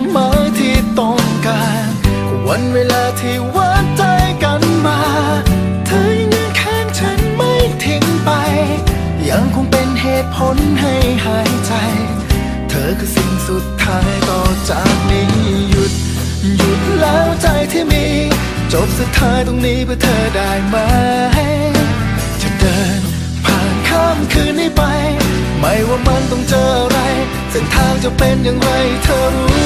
คือความหมายที่ต้องการ วันเวลาที่วัดใจกันมา เธอยังยืนข้างฉันไม่ทิ้งไป ยังคงเป็นเหตุผลให้หายใจ เธอคือสิ่งสุดท้ายต่อจากนี้หยุด หยุดแล้วใจที่มี จบสุดท้ายตรงนี้เพื่อเธอได้ไหมจะเดินผ่านข้ามคืนนี้ไป ไม่ว่ามันต้องเจออะไรเส้นทางจะเป็นอย่างไรเธอรู้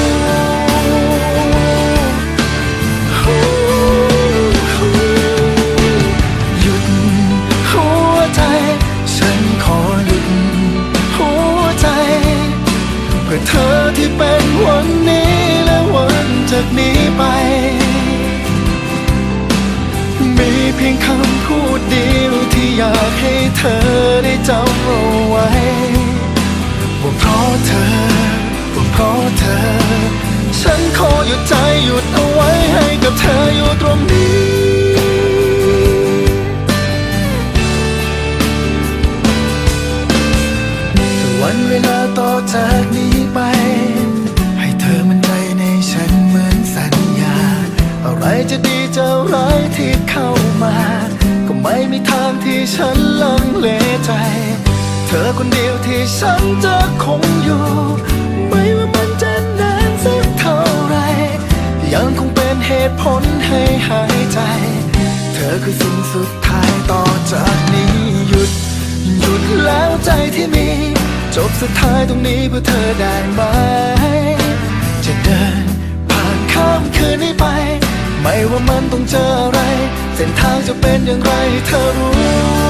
ธออยู่ตรงนี้วันเวลาต่อจากนี้ไป ให้เธอมั่นใจในฉันเหมือนสัญญา อะไรจะดีจะร้ายที่เข้ามา ก็ไม่มีทางที่ฉันลังเลใจ เธอคนเดียวที่ฉันจะคงอยู่ ไม่ว่า ตุผลให้หายใจ เธอคือสิ่งสุดท้ายต่อจากนี้หยุด หยุดแล้วใจที่มี จบสุดท้ายตรงนี้เพื่อเธอได้ไหม จะเดิน ผ่านข้ามคืนนี้ไป ไม่ว่ามันต้องเจออะไร เส้นทางจะเป็นอย่างไรเธอรู้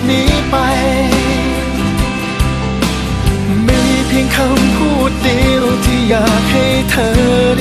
จากนี้ไปมีเพียงคำพูดเดียวที่อยากให้เธอ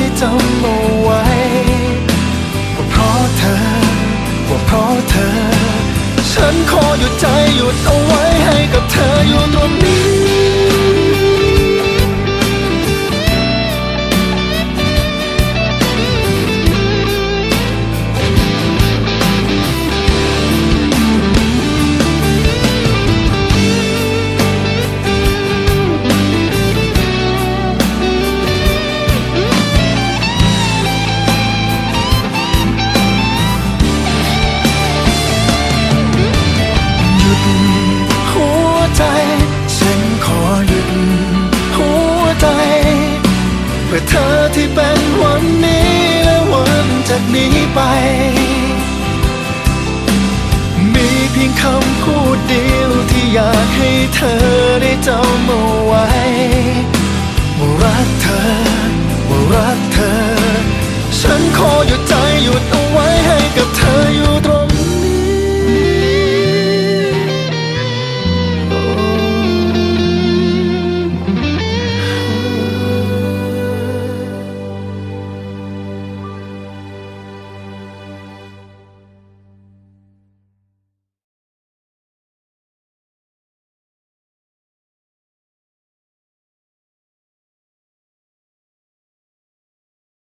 เธอได้จำเอาไว้ว่ารักเธอว่ารักเธอ ฉันขอหยุดใจหยุดเอาไว้